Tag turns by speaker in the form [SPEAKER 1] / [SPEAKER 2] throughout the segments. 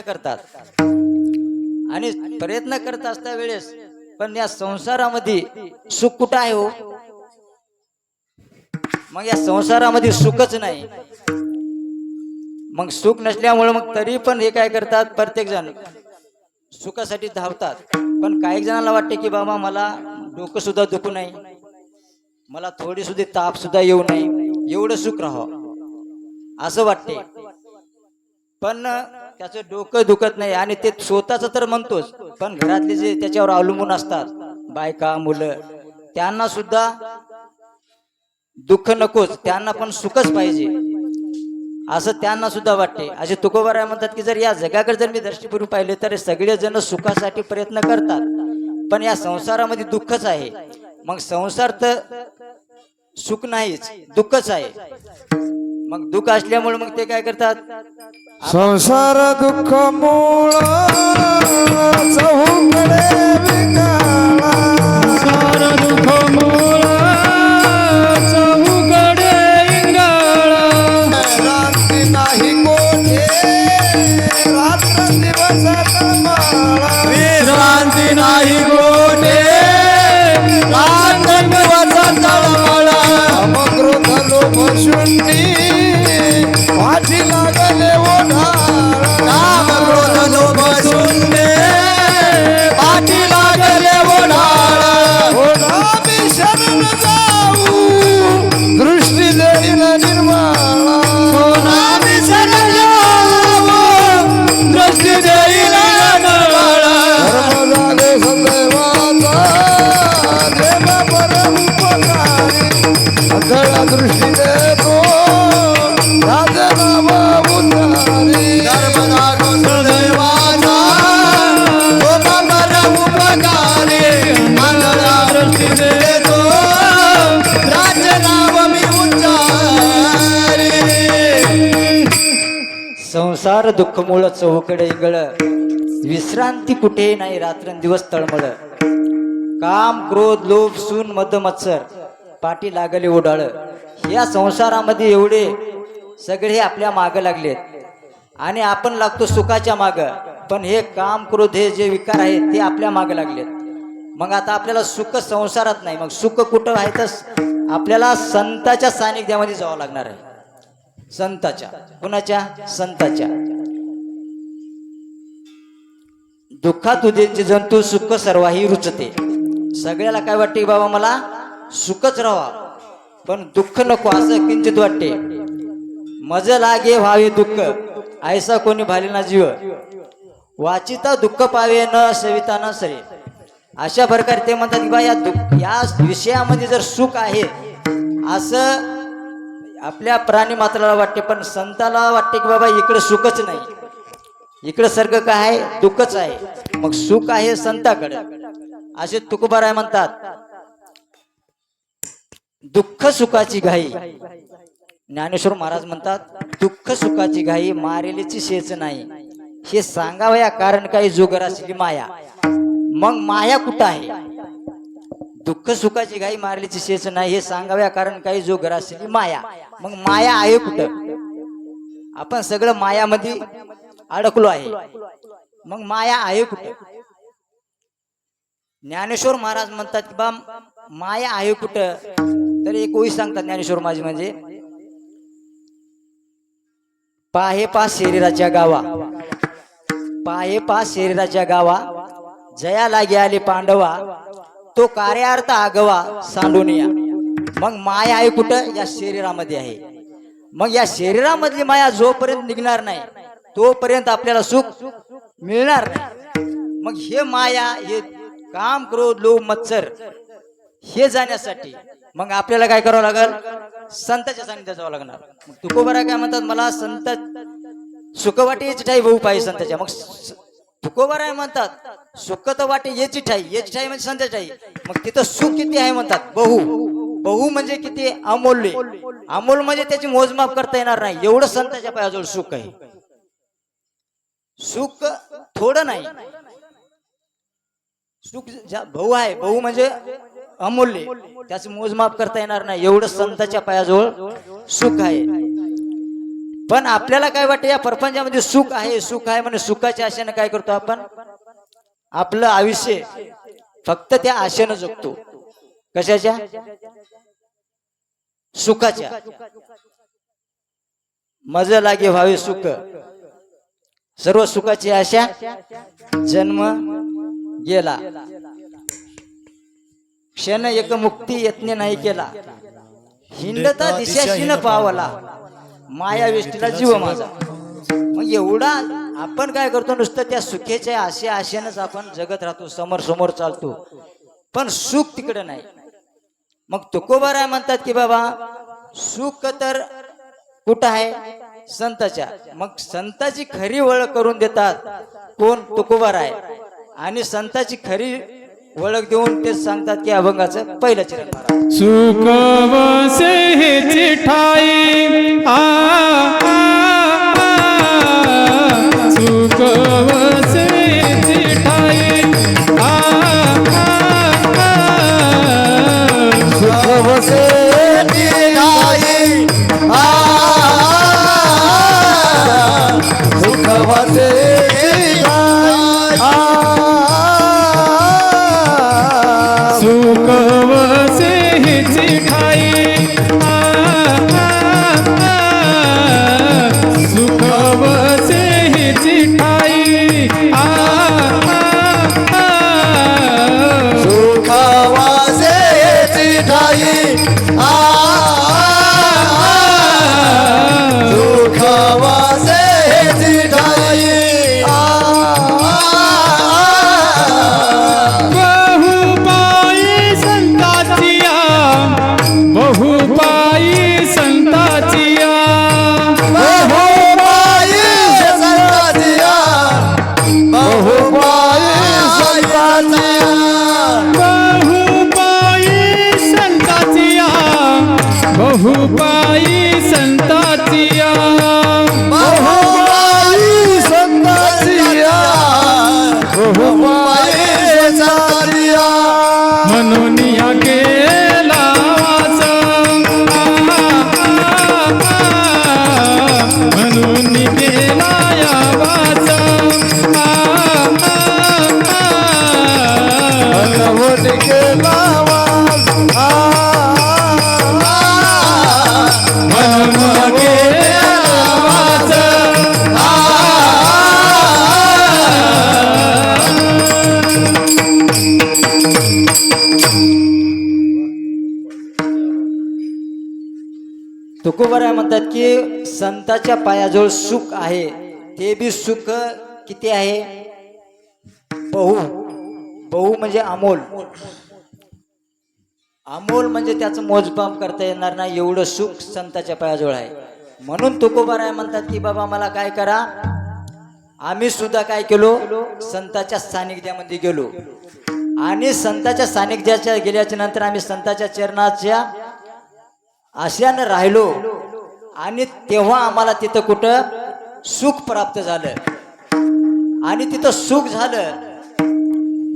[SPEAKER 1] प्रयत्न करतात. आणि प्रयत्न करत असता वेळेस पण या संसारामध्ये सुख कुठं आहे हो? मग या संसारामध्ये सुखच नाही. मग सुख नसल्यामुळे मग तरी पण हे काय करतात प्रत्येक जण सुखासाठी धावतात. पण काही जणांना वाटते की बाबा मला डोकं सुद्धा दुखू नाही. मला थोडी सुद्धा ताप सुद्धा येऊ नये. एवढं सुख राहावं. असं वाटते. पण त्याचं डोकं दुखत नाही आणि ते स्वतःच तर म्हणतोच पण घरातले जे त्याच्यावर अवलंबून असतात बायका मुलं त्यांना सुद्धा दुःख नकोच त्यांना पण सुखच पाहिजे. असं त्यांना सुद्धा वाटते. असे तुकोबाराय म्हणतात की जर या जगाकडे जर मी दृष्टीपूर्वी पाहिले तर सगळेजण सुखासाठी प्रयत्न करतात. पण या संसारामध्ये दुःखच आहे. मग संसार तर सुख नाहीच दुःखच आहे. मग दुःख असल्यामुळे मग ते काय करतात?
[SPEAKER 2] संसार दुःख मूळ
[SPEAKER 1] संसार दुःखमुळ चौकडे इंगळ. विश्रांती कुठे नाही रात्रंदिवस तळमळ. काम क्रोध लोभ सून मद मत्सर. पाठी लागले ओढाळ. या संसारामध्ये एवढे सगळे आपल्या माग लागलेत. आणि आपण लागतो सुखाच्या माग. पण हे काम क्रोध हे जे विकार आहेत ते आपल्या माग लागलेत. मग आता आपल्याला सुख संसारात नाही. मग सुख कुठं आहे? तर आपल्याला संताच्या सानिध्यामध्ये जावं लागणार आहे. संताच्या. कुणाच्या? संताच्या. दुःखात उद्यांचे जंतू सुख सर्वाही रुचते. सगळ्याला काय वाटते बाबा मला? सुखच राहा पण दुःख नको असं किंचित वाटते. मज लागे व्हावे दुःख. ऐसा कोणी भालेना जीव. वाचिता दुःख पावे न सविता न सरे. अशा प्रकारे ते म्हणतात की बा या दुःख या विषयामध्ये जर सुख आहे असं आपल्या प्राणी मात्राला वाटते पण संताला वाटते की बाबा इकडे सुखच नाही. इकडे सर्ग काय आहे? दुःखच आहे. मग सुख आहे संताकडे. असे तुकोबाराय म्हणतात दुःख सुखाची घाई. ज्ञानेश्वर महाराज म्हणतात दुःख सुखाची घाई मारेलीची शेच नाही. हे सांगावया कारण काही जोगर असली माया. मग माया कुठं आहे? दुःख सुखाची घाई मारलीची शेष नाही हे सांगाव्या कारण काही जो असलेली माया. मग माया आहे कुठं? आपण सगळं मायामध्ये अडकलो आहे. मग माया आहे कुठं? ज्ञानेश्वर महाराज म्हणतात की बा माया आहे कुठं? तर एक ओळी सांगतात ज्ञानेश्वर माझी म्हणजे पाहे पा शरीराच्या गावा. पाहे पा शरीराच्या गावा. जया लागे आले पांडवा. तो कार्यार्थ आगवा सांडूनिया मग माया आहे कुठं? या शरीरामध्ये आहे. मग या शरीरामधली माया जोपर्यंत निघणार नाही तोपर्यंत आपल्याला सुख मिळणार नाही. मग हे माया हे काम क्रोध लोभ मत्सर हे जाण्यासाठी मग आपल्याला काय करावं लागेल? संताच्या सानिध्यात जावं लागणार. तुकोबरा काय म्हणतात? मला संत सुखवाटीच ठाई भाऊ पाहिजे संताच्या. मग स- आहे म्हणतात सुख तर वाटे याची ठाई याची ठाई म्हणजे संताची ठाई. मग तिथं सुख किती आहे म्हणतात? बहु. बहु म्हणजे किती? अमोल्य अमोल म्हणजे त्याची मोजमाप करता येणार नाही. एवढं संताच्या पायाजवळ सुख आहे. सुख थोडं नाही. सुख ज्या- भाऊ आहे भाऊ म्हणजे अमूल्य त्याचं मोजमाप करता येणार नाही. एवढं संताच्या पायाजवळ सुख आहे. पण आपल्याला काय वाटतं या प्रपंचामध्ये सुख आहे सुख आहे म्हणजे सुखाच्या आशेनं काय करतो आपण? आपलं आयुष्य फक्त त्या आशेनं जगतो. कशाच्या? सुखाच्या. मज लागे व्हावे सुख. सर्व सुखाची आशा जन्म गेला. क्षण एक मुक्ती यत्न नाही केला. हिंडता दिशाशी न पावला. माया वेष्टीला जीव माझा. मग एवढा आपण काय करतो नुसतं त्या सुखेच्या आशे आशेनच आपण जगत राहतो समोर समोर चालतो. पण सुख तिकडे नाही. मग तुकोबाराय म्हणतात की बाबा सुख तर कुठं आहे? संताच्या. मग संताची खरी ओळख करून देतात कोण? तुकोबाराय. आणि संताची खरी ओळख देऊन ते सांगतात की अभंगाचं पहिलं चिरण मारा.
[SPEAKER 3] सुख वसे ठाई आ,
[SPEAKER 1] की संताच्या पायाजवळ सुख आहे. ते बी सुख किती आहे? बहु. बहु म्हणजे अमोल. अमोल म्हणजे त्याचं मोजमाप करता येणार नाही एवढं सुख संताच्या पायाजवळ आहे. म्हणून तुकोबाराय म्हणतात की बाबा मला काय करा? आम्ही सुद्धा काय केलो? संताच्या सानिध्यामध्ये गेलो. आणि संताच्या सानिध्याच्या गेल्याच्यानंतर आम्ही संताच्या चरणाच्या आशयानं राहिलो. आणि तेव्हा आम्हाला तिथं कुठं सुख प्राप्त झालं. आणि तिथं सुख झालं.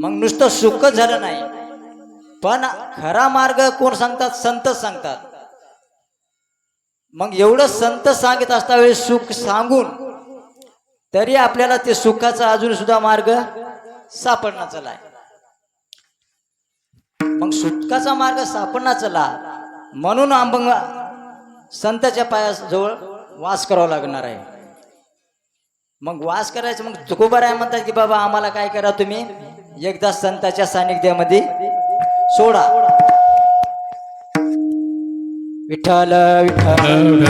[SPEAKER 1] मग नुसतं सुखच झालं नाही. पण खरा मार्ग कोण सांगतात? संत सांगतात. मग एवढं संत सांगत असता वेळी सुख सांगून तरी आपल्याला ते सुखाचा अजून सुद्धा मार्ग सापडणार चला मग सुखाचा मार्ग सापडणार चला म्हणून आंबंग संताच्या पायाजवळ वास करावा लागणार आहे मग वास करायचं मग तुकोबार आहे म्हणतात की बाबा आम्हाला काय करा तुम्ही एकदा संताच्या सानिध्यामध्ये सोडा विठ्ठल विठ्ठल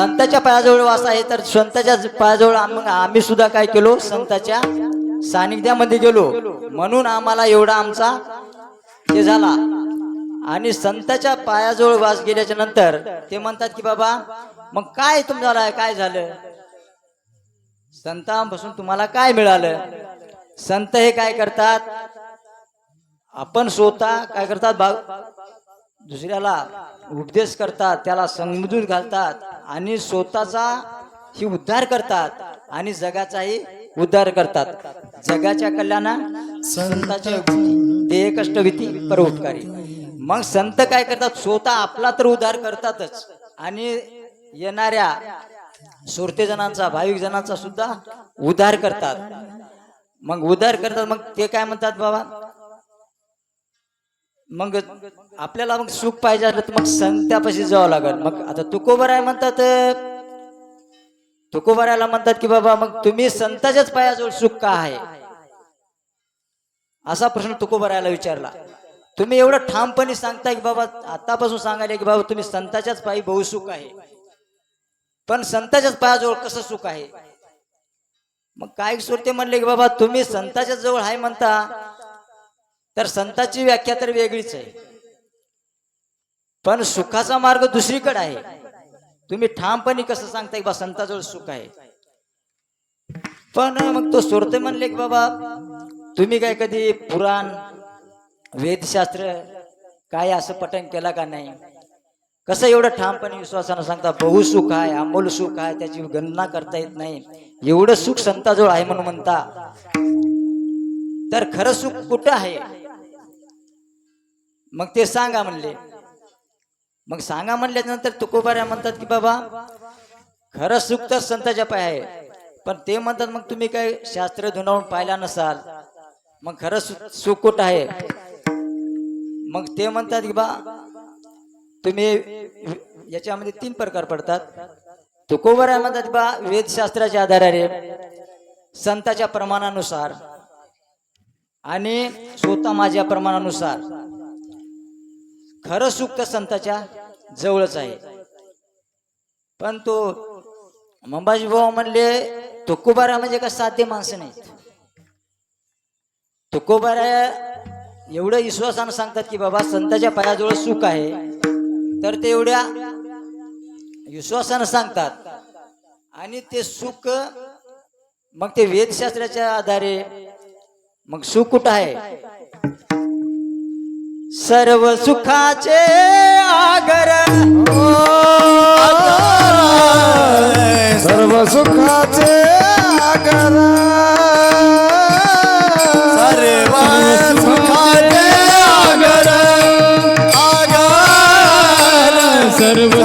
[SPEAKER 1] संताच्या पायाजवळ वास आहे तर संताच्या पायाजवळ आम्ही सुद्धा काय केलो? संताच्या सानिध्यामध्ये गेलो. म्हणून आम्हाला एवढा आमचा हे झाला. आणि संताच्या पायाजवळ वास गेल्याच्यानंतर ते म्हणतात की बाबा मग काय तुम्हाला काय झालं? संतांपासून तुम्हाला काय मिळालं? संत हे काय करतात? आपण स्वतः काय करतात? भाग दुसऱ्याला उपदेश करतात त्याला समजून घालतात. आणि स्वतःचा ही उद्धार करतात आणि जगाचाही उद्धार करतात. जगाच्या कल्याणा संताच्या देह कष्टभीती पर परोपकारी. मग संत काय करतात? स्वतः आपला तर उद्धार करतातच. आणि येणाऱ्या सुरते जणांचा भाविक जणांचा सुद्धा उद्धार करतात. मग उद्धार करतात मग ते काय म्हणतात बाबा? मग आपल्याला मग सुख पाहिजे असलं तर मग संत्यापाशी जावं लागेल. मग आता तुकोबराय म्हणतात तुकोबरायला म्हणतात की बाबा मग तुम्ही संताच्याच पायाजवळ सुख का आहे? असा प्रश्न तुकोबरायला विचारला. तुम्ही एवढं ठामपणे सांगता की बाबा आतापासून सांगायला की बाबा तुम्ही संताच्याच पायी बहुसुख आहे. पण संताच्याच पायाजवळ कसं सुख आहे? मग काय सुरते म्हणले की बाबा तुम्ही संताच्या जवळ आहे म्हणता. तर संताची व्याख्या तर वेगळीच आहे. पण सुखाचा मार्ग दुसरीकडे आहे. तुम्ही ठामपणे कसं सांगताय बा संताजवळ सुख आहे? पण मग तो सोडते म्हणले की बाबा तुम्ही काय कधी पुराण वेदशास्त्र काय असं पठण केला का नाही? कसं एवढं ठामपणे विश्वासानं सांगता बहु सुख आहे अमोल सुख आहे त्याची गणना करता येत नाही. एवढं सुख संताजवळ आहे म्हणून म्हणता. तर खरं सुख कुठं आहे? मग ते सांगा म्हणले. मग सांगा म्हणल्यानंतर तुकोबाऱ्या म्हणतात की बाबा खरं सुख तर संताच्या पाय आहे. पण ते म्हणतात मग तुम्ही काय शास्त्र धुनावून पाहिला नसाल? मग खरं सु- सुख कुठं आहे? मग ते म्हणतात की बा तुम्ही याच्यामध्ये तीन प्रकार पडतात. तुकोबाऱ्या म्हणतात बा वेदशास्त्राच्या आधाराने संताच्या प्रमाणानुसार आणि स्वतः माझ्या प्रमाणानुसार. खरं सुख तर संताच्या जवळच आहे. पण तो मंबाजी भाऊ म्हणले तुकोबारा म्हणजे का साध्य माणसं नाहीत. तुकोबारा एवढं विश्वासानं सांगतात की बाबा संताच्या पायाजवळ सुख आहे. तर ते एवढ्या विश्वासानं सांगतात. आणि ते सुख मग ते वेदशास्त्राच्या आधारे मग सुख कुठं आहे? सर्व सुखाचे आगर.
[SPEAKER 4] सर्व सुखाचे आगर.
[SPEAKER 2] सर्व सुखाचे आगर. आगर.
[SPEAKER 3] सर्व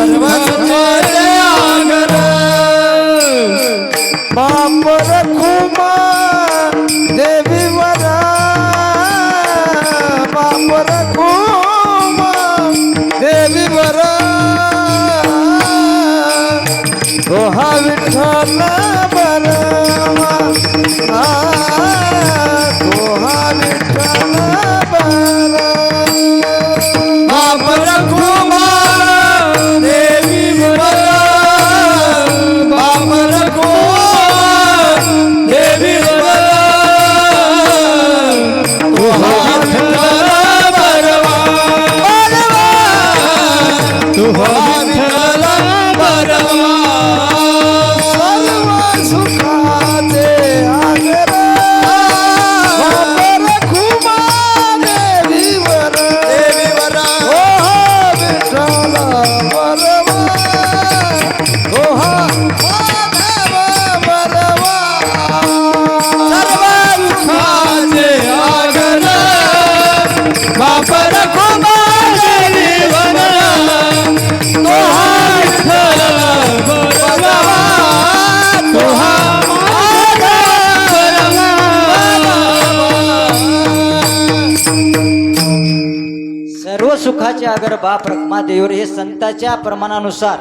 [SPEAKER 2] सुखाचे
[SPEAKER 1] अगर बाप रखमा देवर हे संताच्या प्रमाणानुसार.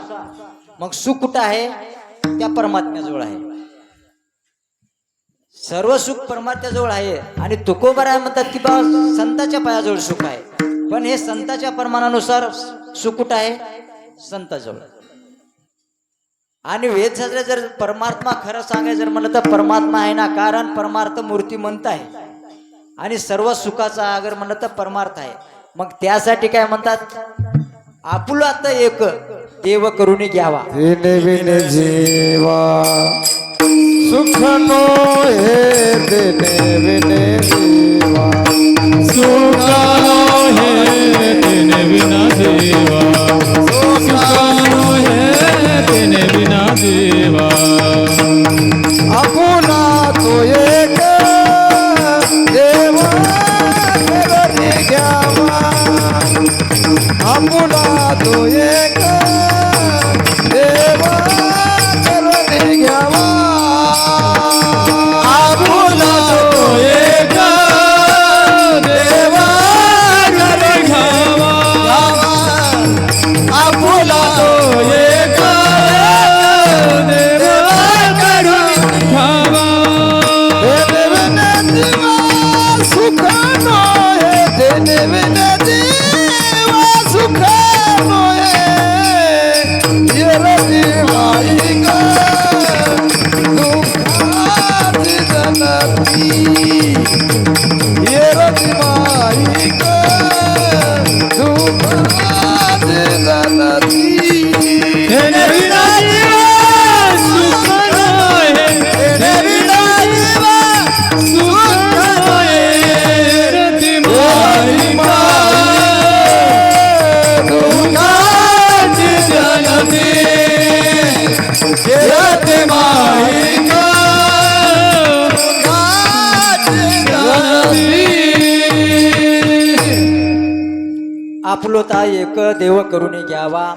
[SPEAKER 1] मग सुख कुठं आहे? त्या परमात्म्याजवळ आहे. सर्व सुख परमात्म्याजवळ आहे आणि तुकोबाराय म्हणतात की बा संताच्या पायाजवळ सुख आहे. पण हे संताच्या प्रमाणानुसार सुख कुठं आहे? संताजवळ. आणि वेदशास्त्र जर परमात्मा खरं सांगायचं जर म्हणलं तर परमात्मा आहे ना कारण परमार्थ मूर्ती म्हणत आहे. आणि सर्व सुखाचा अगर म्हणलं तर परमार्थ आहे. मग त्यासाठी काय म्हणतात? आपुला तर एक देव करून घ्यावा
[SPEAKER 4] विने विने जीवा सुख नो हे देने विने जीवा
[SPEAKER 1] एक देव करून घ्यावा.